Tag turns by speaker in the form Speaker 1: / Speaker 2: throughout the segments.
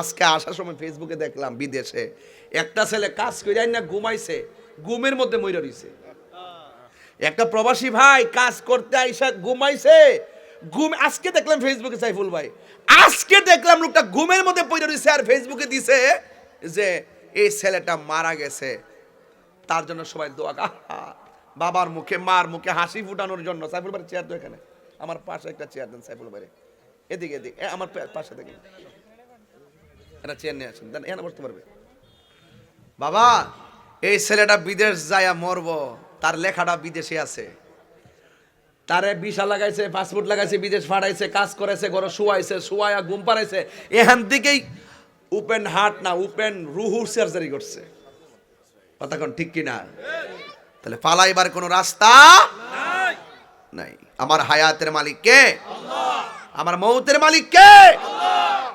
Speaker 1: আজকে আসার সময় ফেসবুকে দেখলাম বিদেশে একটা ছেলে কাজ করে না ঘুমাইছে, ঘুমের মধ্যে মইরা রইছে। একটা প্রবাসী ভাই কাজ করতে আইসা ঘুমাইছে, ঘুম, আজকে দেখলাম ফেসবুকে সাইফুল ভাই, আজকে দেখলাম লোকটা ঘুমের মধ্যে পড়ে রইছে আর ফেসবুকে দিছে যে এই ছেলেটা মারা গেছে। তার জন্য সবাই দোয়া বাবার মুখে মার মুখে হাসি ফুটানোর জন্য। সাইফুল ভাই চেয়ার তো এখানে। আমার পাশে একটা চেয়ার দেন সাইফুল ভাই এদিকে এদিকে আমার পাশে দেখেন। একটা চেয়ার নিয়ে আসেন। দেন এখানে বসতে পারবে। বাবা এই ছেলেটা বিদেশ যায়া মরব তার লেখাটা বিদেশে আছে। তারে বিশা লাগাইছে পাসপোর্ট লাগাইছে বিদেশ ফাড়াইছে কাজ করেছে ঘরে শুয়াইছে শুয়াইয়া ঘুম পাড়াইছে। এখান থেকেই ওপেন হার্ট না ওপেন রুহুর সার্জারি করছে। কথা কোন ঠিক কিনা? তাহলে পালাইবার কোনো রাস্তা নাই। আমার হায়াতের মালিক কে? আমার মৌতের মালিক কে?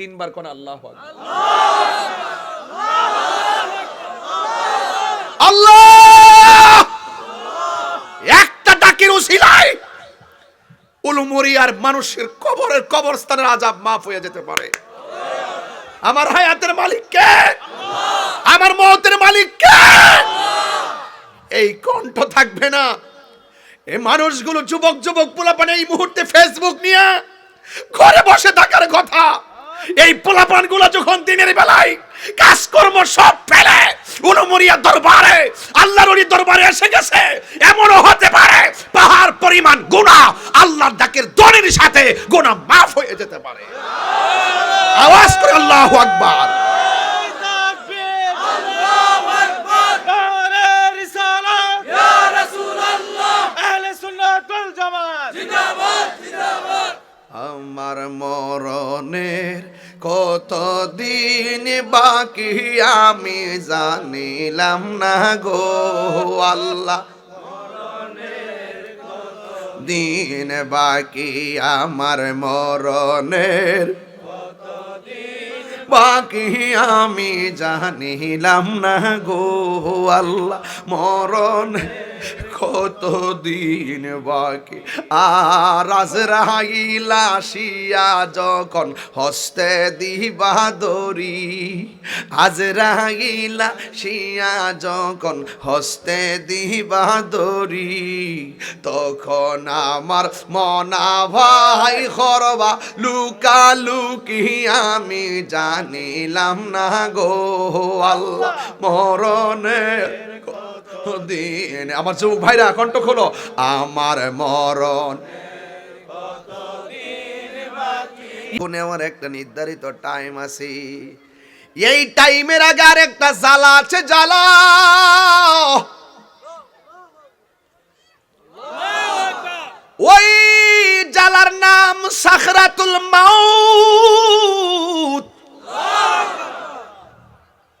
Speaker 1: তিনবার কোন আল্লাহ আল্লাহ! একটা ডাকের উসিলায় উলুমরিয়ার মানুষের কবরের কবরস্থানের আজাব মাফ হয়ে যেতে পারে। আমার হায়াতের মালিক কে? আমার মৌতের মালিক কে? এই কণ্ঠ থাকবে না। এই মানুষগুলো যুবক যুবক পোলাপান এই মুহূর্তে ফেসবুক নিয়ে ঘরে বসে থাকার কথা। এই পোলাপানগুলো যখন দিনের বেলায় কাজকর্ম সব ফেলে উনমরিয়া দরবারে, আল্লাহর ওই দরবারে এসে গেছে, এমনও হতে পারে পাহাড় পরিমাণ গুনাহ আল্লাহর ডাকের দনের সাথে গুণা মাফ হয়ে যেতে পারে। আওয়াজ করে আল্লাহু আকবার। বাকি আমি জানিলাম না গো আল্লাহ? দিন বাকি আমার মরণের। বাকি আমি জানিলাম না গো আল্লাহ মরণ কত দিন বাকি? আর আজরাইলা যখন হস্তে দিবা দরি আজরাইলা শিয়া যখন হস্তে দিবা দরি তখন আমার মনা ভাই খরবা লুকা লুকি আমি জানিলাম না গো আল্লাহ, মরণের দিন আমার যুবক ভাইরা, কণ্ঠ খোলো। আমার মরণ। কোনে আমার একটা নির্ধারিত টাইম আছে। এই টাইমের আগে আর একটা জ্বালা আছে, জ্বালা। ওই জ্বালার নাম সাখরাতুল মাউত।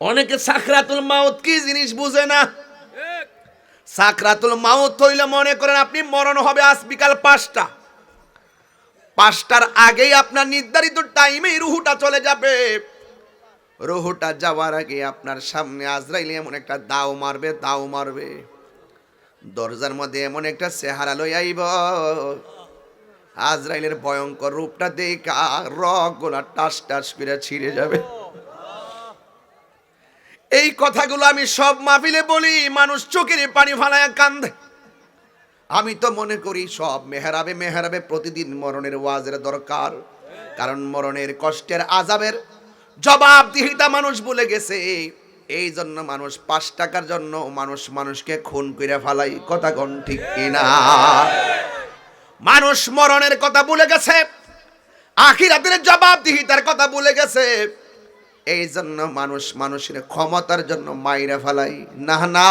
Speaker 1: অনেকে সাখরাতুল মাউত কি জিনিস বুঝে না? সাকরাতুল মাউত হইলে মনে করেন আপনি মরণ হবে আজ বিকাল পাঁচটা। পাঁচটার আগেই আপনার নির্ধারিত টাইমে রুহুটা চলে যাবে। রুহুটা যাওয়ার আগে আপনার সামনে আজরাইলে এমন একটা দাও মারবে দাও মারবে। দরজার মধ্যে এমন একটা চেহারা লই আইব। আজরাইলের ভয়ঙ্কর রূপটা দেখা রক গোলা টাস টাস করে ছিঁড়ে যাবে। এই কথাগুলো আমি সব মাহফিলে বলি, মানুষ চোখের পানি ফালায় কান্দে। আমি তো মনে করি সব মেহরাবে মেহরাবে প্রতিদিন মরণের ওয়াজের দরকার, কারণ মরণের কষ্টের আজাবের জবাবদিহিতা মানুষ বলে গেছে। এই জন্য মানুষ পাঁচ টাকার জন্য মানুষ মানুষকে খুন করে ফালাই, কথা কোন ঠিক কিনা? মানুষ মরণের কথা বলে গেছে, আখিরাতের জবাবদিহিতার কথা ভুলে গেছে। এই জন্য মানুষ মানুষের ক্ষমতার জন্য মাইরা ফেলাই। না না,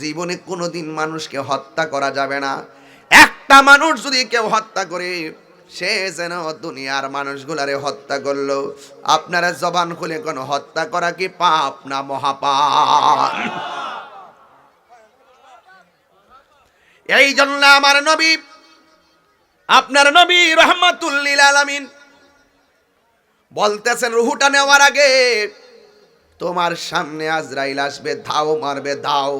Speaker 1: জীবনে কোনোদিন মানুষকে হত্যা করা যাবে না। একটা মানুষ যদি কেউ হত্যা করে, সে যেন দুনিয়ার মানুষগুলারে হত্যা করল। আপনারা জবান খুলে কোন হত্যা করা কি পাপ না মহাপাপ? এই জন্য আমার নবী, আপনার নবী রহমাতুল্লিল আলামিন বলতেছেন রুহুটা নেওয়ার আগে, তোমার সামনে আজরাইল আসবে, ধাও মারবে, দাও।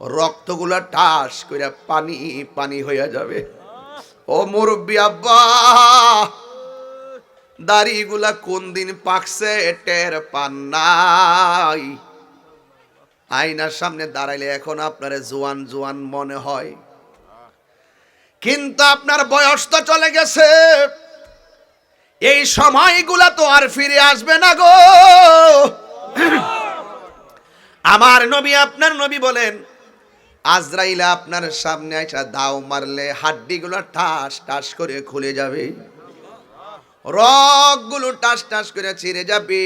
Speaker 1: রক্তগুলো টাস করে পানি পানি হয়ে যাবে। ও মুরব্বী আব্বা, দাড়িগুলা কোন দিন পাকছে টের পান নাই। আয়নার সামনে দাঁড়াইলে এখন আপনার জোয়ান জোয়ান মনে হয়। কিন্তু আপনার বয়স তো চলে গেছে। এই সময়গুলা তো আর ফিরে আসবে না গো। আমার নবী, আপনার নবী বলেন, আজরাইলা আপনার সামনে আইসা দাও মারলে হাড্ডিগুলো ঠাস টাস করে খুলে যাবে। রগগুলো টাস টাস করে ছিঁড়ে যাবে।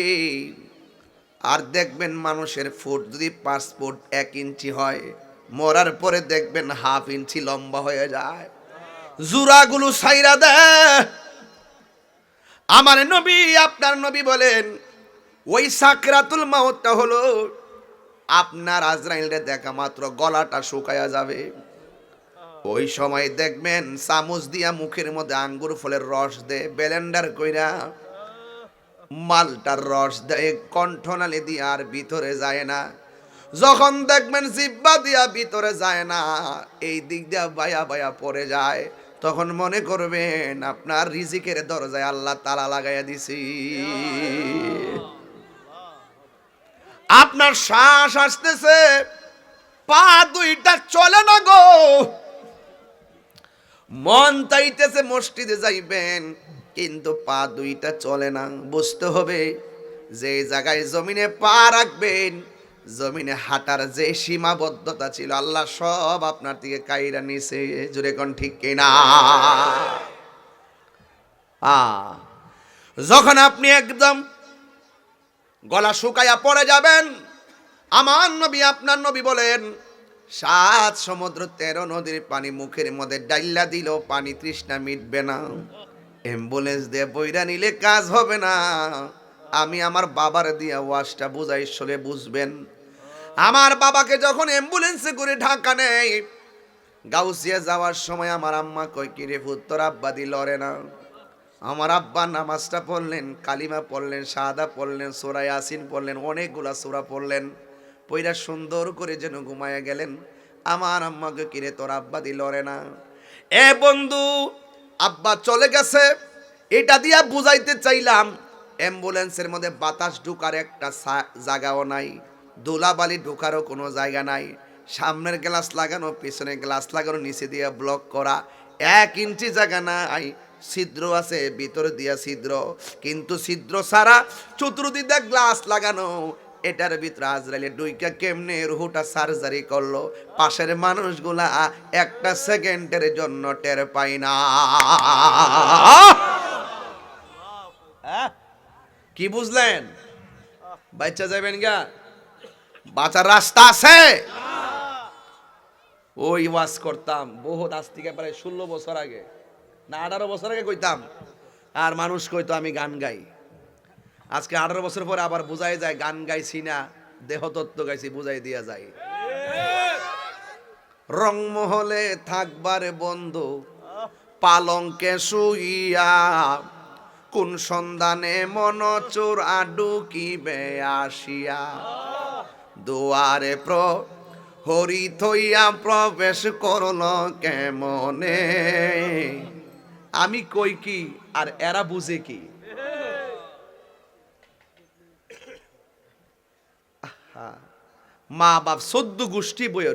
Speaker 1: আর দেখবেন মানুষের ফুট যদি পাঁচ ফুট এক ইঞ্চি হয়, মরার পরে দেখবেন হাফ ইঞ্চি লম্বা হয়ে যায়। জুরাগুলো সাইরা দেয়। আমার নবী, আপনার নবী বলেন ওই সাকরাতুল মাউতটা হলো আপনার আজরাইলরে দেখা মাত্র গলাটা শুকায়া যাবে। ওই সময় দেখবেন চামচ দিয়া মুখের মধ্যে আঙ্গুর ফলের রস দে বেলেন্ডার কইরা মালটার রস দেয়, কণ্ঠনালী দিয়ে আর ভিতরে যায় না। যখন দেখবেন জিব্বা দিয়া ভিতরে যায় না, এই দিক দিয়া বায়া বায়া পড়ে যায়। তখন মনে করবেন আপনার রিজিকের দরজায় আল্লাহ তালা লাগাইয়া দিছি। আপনার শ্বাস আসতেছে, পা দুইটা চলে না গো। মন চাইতেছে মসজিদে যাইবেন, কিন্তু পা দুইটা চলে না। বুঝতে হবে যে জায়গায় জমিনে পা রাখবেন জমিনে হাঁটার যে সীমাবদ্ধতা ছিল, আল্লাহ সব আপনার দিকে কাইরা নিছে জুড়ে কোন ঠিক কিনা? যখন আপনি একদম গলা শুকাইয়া পড়ে যাবেন, আমার নবী আপনার নবী বলেন, সাত সমুদ্র তেরো নদীর পানি মুখের মধ্যে ডাইল্লা দিল পানি তৃষ্ণা মিটবে না। অ্যাম্বুলেন্স দিয়ে বইরা নিলে কাজ হবে না। আমি আমার বাবার দিয়া ওয়াশটা বুঝাই সলে বুঝবেন আমার বাবাকে যখন অ্যাম্বুলেন্সে করে ঢাকা নেয়, গাউসিয়া যাওয়ার সময় আমার আম্মা কয়, কি রে পুত্তর আব্বা দি লড়ে না? আমার আব্বা নামাজটা পড়লেন, কালিমা পড়লেন সাদা পড়লেন, সোরা ইয়াসিন পড়লেন, অনেকগুলা সোরা পড়লেন। পইরা সুন্দর করে যেন ঘুমায়া গেলেন। আমার আম্মাকে কিরে তোর আব্বা দি লড়ে না? এ বন্ধু, আব্বা চলে গেছে। এটা দিয়া বুঝাইতে চাইলাম, অ্যাম্বুলেন্সের মধ্যে বাতাস ঢুকার একটা জায়গাও নাই। ধুলাবালি ঢুকারও কোনো জায়গা নাই। সামনের গ্লাস লাগানো পিছনে গ্লাস লাগানো, নিচে দিয়ে ব্লক করা। এক ইঞ্চি জায়গা নাই। ছিদ্র আছে, ভিতরে দিয়া ছিদ্র। কিন্তু ছিদ্র ছাড়া চতুর্দিকে গ্লাস লাগানো। এটার ভিতরে আজরাইলে ডুইকা কেমনে রুহুটা সার্জারি করল? পাশের মানুষগুলা একটা সেকেন্ডের জন্য টের পাই না। কি বুঝলেন? বাচ্চা যাবেন গা? বাঁচার রাস্তা আছে। ওই ওয়াজ করতাম, বহুত আজ থেকে প্রায় ষোলো বছর আগে, না আঠারো বছর আগে কইতাম, আর মানুষ কইতো আমি গান গাই। আজকে আঠারো বছর পরে আবার বুঝাই যায়, গান গাইছি না, দেহতত্ত্ব গাইছি, বুঝাই দিয়া যায়। রংমহলে থাকবারে বন্ধু, পালঙ্কে শুইয়া, কোন সন্ধানে মন চোর আডু কিবে আসিয়া। দুয়ারে প্র, হরি থইয়া প্রবেশ করল কেমনে? আমি কই কি, আর এরা বুঝে কি? মা বাপ সদ্য গোষ্ঠী বয়ে